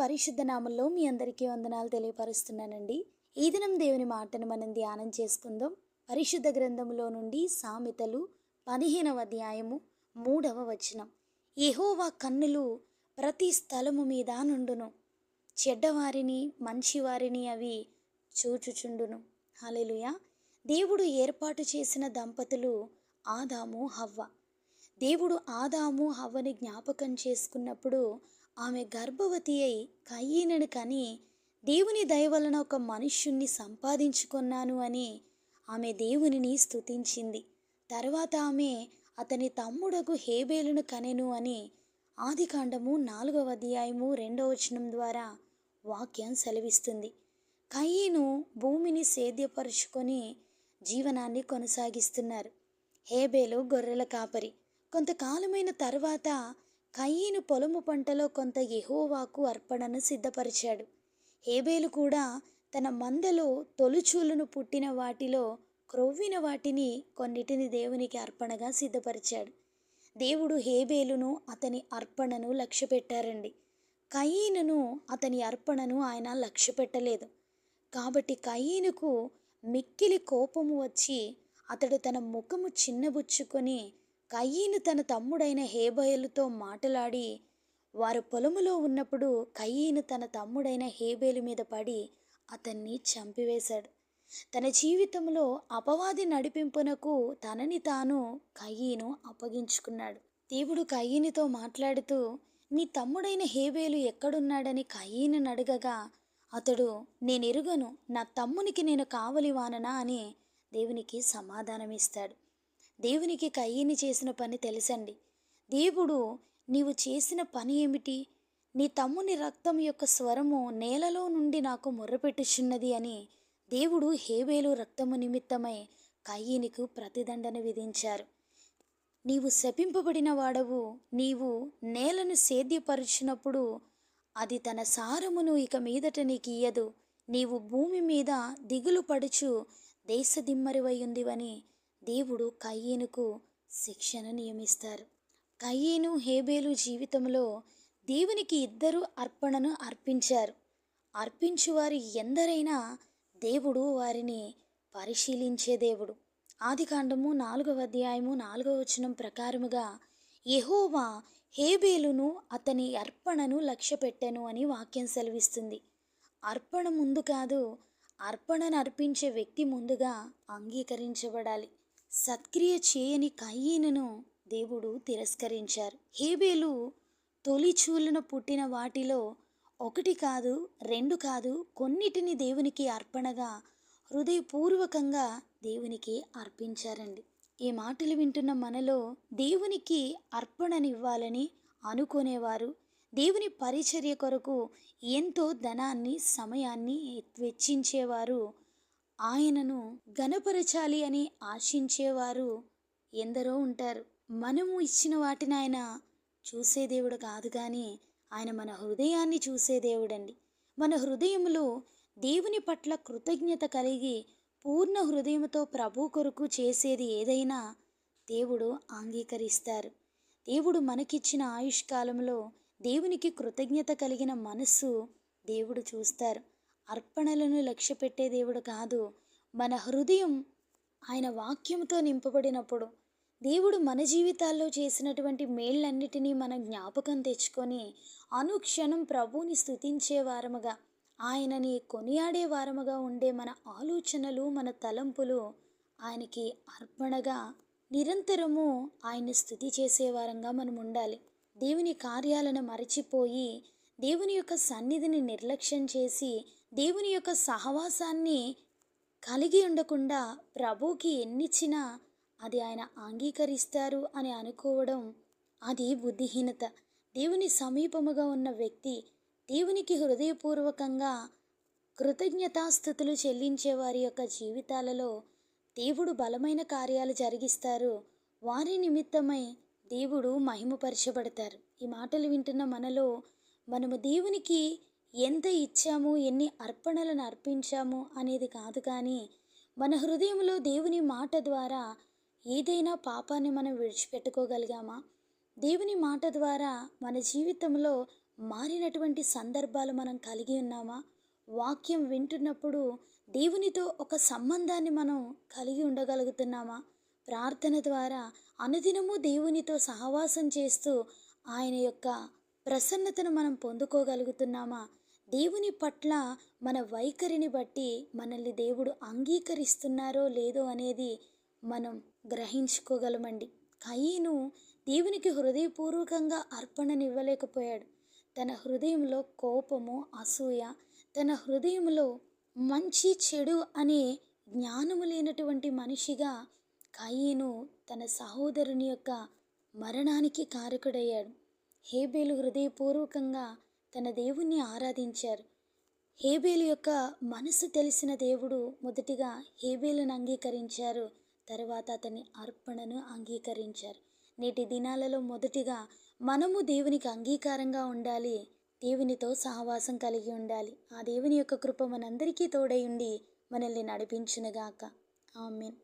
పరిశుద్ధ నామంలో మీ అందరికీ వందనాలు తెలియపరుస్తున్నానండి. ఈ దినం దేవుని మాటను మనం ధ్యానం చేసుకుందాం. పరిశుద్ధ గ్రంథములో నుండి సామెతలు పదిహేనవ అధ్యాయము మూడవ వచనం. యహోవా కన్నులు ప్రతి స్థలము మీద నుండును. చెడ్డవారిని మంచివారిని అవి చూచుచుండును. హల్లెలూయా. దేవుడు ఏర్పాటు చేసిన దంపతులు ఆదాము హవ్వ. దేవుడు ఆదాము హవ్వని జ్ఞాపకం చేసుకున్నప్పుడు ఆమె గర్భవతి అయి కయ్యీనని కని దేవుని దయ వలన ఒక మనుష్యుణ్ణి సంపాదించుకున్నాను అని ఆమె దేవునిని స్తుతించింది. తర్వాత ఆమె అతని తమ్ముడకు హేబేలును కనెను అని ఆదికాండము నాలుగవ అధ్యాయము రెండవ వచనం ద్వారా వాక్యం సెలవిస్తుంది. కయ్యను భూమిని సేద్యపరుచుకొని జీవనాన్ని కొనసాగిస్తున్నారు. హేబేలు గొర్రెల కాపరి. కొంతకాలమైన తర్వాత కయ్యను పొలము పంటలో కొంత ఎహోవాకు అర్పణను సిద్ధపరిచాడు. హేబేలు కూడా తన మందలో తొలుచూలును పుట్టిన వాటిలో క్రొవ్విన వాటిని కొన్నిటిని దేవునికి అర్పణగా సిద్ధపరిచాడు. దేవుడు హేబేలును అతని అర్పణను లక్ష్యపెట్టారండి. కయీనును అతని అర్పణను ఆయన లక్ష్యపెట్టలేదు. కాబట్టి కయీనుకు మిక్కిలి కోపము వచ్చి అతడు తన ముఖము చిన్నబుచ్చుకొని కయ్యీను తన తమ్ముడైన హేబయలుతో మాటలాడి వారు పొలములో ఉన్నప్పుడు కయ్యీను తన తమ్ముడైన హేబేలు మీద పడి అతన్ని చంపివేశాడు. తన జీవితంలో అపవాది నడిపింపునకు తనని తాను కయ్యీను అప్పగించుకున్నాడు. దేవుడు కయ్యీనితో మాట్లాడుతూ నీ తమ్ముడైన హేబేలు ఎక్కడున్నాడని కయ్యీను అడగగా అతడు నేనెరుగను నా తమ్మునికి నేను కావలి వాననా అని దేవునికి సమాధానమిస్తాడు. దేవునికి కయ్యిని చేసిన పని తెలుసండి. దేవుడు నీవు చేసిన పని ఏమిటి? నీ తమ్ముని రక్తం యొక్క స్వరము నేలలో నుండి నాకు మొర్రపెట్టుచున్నది అని దేవుడు హేబేలు రక్తము నిమిత్తమై కయ్యినికు ప్రతిదండన విధించారు. నీవు శపింపబడిన వాడవు నీవు నేలను సేద్యపరిచినప్పుడు అది తన సారమును ఇక మీదట నీకు ఇయ్యదు. నీవు భూమి మీద దిగులు పడుచు దేశదిమ్మరివై ఉందివని దేవుడు కయ్యేనుకు శిక్షణ నియమిస్తారు. కయ్యేను హేబేలు జీవితంలో దేవునికి ఇద్దరు అర్పణను అర్పించారు. అర్పించువారు ఎందరైనా దేవుడు వారిని పరిశీలించే దేవుడు. ఆదికాండము నాలుగవ అధ్యాయము నాలుగవ వచనం ప్రకారముగా యహోవా హేబేలును అతని అర్పణను లక్ష్యపెట్టెను అని వాక్యం సెలవిస్తుంది. అర్పణ ముందు కాదు అర్పణను అర్పించే వ్యక్తి ముందుగా అంగీకరించబడాలి. సత్క్రియ చేయని కయ్యీనను దేవుడు తిరస్కరించారు. హేబేలు తొలిచూలున పుట్టిన వాటిలో ఒకటి కాదు రెండు కాదు కొన్నిటిని దేవునికి అర్పణగా హృదయపూర్వకంగా దేవునికి అర్పించారండి. ఈ మాటలు వింటున్న మనలో దేవునికి అర్పణనివ్వాలని అనుకునేవారు. దేవుని పరిచర్య కొరకు ఎంతో ధనాన్ని సమయాన్ని వెచ్చించేవారు ఆయనను గణపరచాలి అని ఆశించేవారు ఎందరో ఉంటారు. మనము ఇచ్చిన వాటిని ఆయన చూసే దేవుడు కాదు కానీ ఆయన మన హృదయాన్ని చూసే దేవుడండి. మన హృదయంలో దేవుని పట్ల కృతజ్ఞత కలిగి పూర్ణ హృదయంతో ప్రభు కొరకు చేసేది ఏదైనా దేవుడు అంగీకరిస్తారు. దేవుడు మనకిచ్చిన ఆయుష్కాలంలో దేవునికి కృతజ్ఞత కలిగిన మనస్సు దేవుడు చూస్తారు. అర్పణలను లక్ష్యపెట్టే దేవుడు కాదు. మన హృదయం ఆయన వాక్యంతో నింపబడినప్పుడు దేవుడు మన జీవితాల్లో చేసినటువంటి మేళ్ళన్నిటినీ మనం జ్ఞాపకం తెచ్చుకొని అనుక్షణం ప్రభువుని స్థుతించే వారముగా ఆయనని కొనియాడే వారముగా ఉండే మన ఆలోచనలు మన తలంపులు ఆయనకి అర్పణగా నిరంతరము ఆయన్ని స్థుతి చేసేవారంగా మనం ఉండాలి. దేవుని కార్యాలను మరచిపోయి దేవుని యొక్క సన్నిధిని నిర్లక్ష్యం చేసి దేవుని యొక్క సహవాసాన్ని కలిగి ఉండకుండా ప్రభుకి ఎన్నిచ్చినా అది ఆయన అంగీకరిస్తారు అని అనుకోవడం అది బుద్ధిహీనత. దేవుని సమీపముగా ఉన్న వ్యక్తి దేవునికి హృదయపూర్వకంగా కృతజ్ఞతాస్థుతులు చెల్లించే వారి యొక్క జీవితాలలో దేవుడు బలమైన కార్యాలు జరిగిస్తారు. వారి నిమిత్తమై దేవుడు మహిమపరచబడతారు. ఈ మాటలు వింటున్న మనలో మనము దేవునికి ఎంత ఇచ్చాము ఎన్ని అర్పణలను అర్పించాము అనేది కాదు కానీ మన హృదయంలో దేవుని మాట ద్వారా ఏదైనా పాపాన్ని మనం విడిచిపెట్టుకోగలిగామా? దేవుని మాట ద్వారా మన జీవితంలో మారినటువంటి సందర్భాలు మనం కలిగి ఉన్నామా? వాక్యం వింటున్నప్పుడు దేవునితో ఒక సంబంధాన్ని మనం కలిగి ఉండగలుగుతున్నామా? ప్రార్థన ద్వారా అనుదినము దేవునితో సహవాసం చేస్తూ ఆయన యొక్క ప్రసన్నతను మనం పొందుకోగలుగుతున్నామా? దేవుని పట్ల మన వైఖరిని బట్టి మనల్ని దేవుడు అంగీకరిస్తున్నారో లేదో అనేది మనం గ్రహించుకోగలమండి. కయ్యను దేవునికి హృదయపూర్వకంగా అర్పణనివ్వలేకపోయాడు. తన హృదయంలో కోపము అసూయ తన హృదయంలో మంచి చెడు అనే జ్ఞానము లేనటువంటి మనిషిగా కయ్యను తన సహోదరుని యొక్క మరణానికి కారకుడయ్యాడు. హేబేలు హృదయపూర్వకంగా తన దేవుణ్ణి ఆరాధించారు. హేబేలు యొక్క మనసు తెలిసిన దేవుడు మొదటిగా హేబేలును అంగీకరించారు. తర్వాత అతని అర్పణను అంగీకరించారు. నేటి దినాలలో మొదటిగా మనము దేవునికి అంగీకారంగా ఉండాలి. దేవునితో సహవాసం కలిగి ఉండాలి. ఆ దేవుని యొక్క కృప మనందరికీ తోడై ఉండి మనల్ని నడిపించునుగాక. ఆమెన్.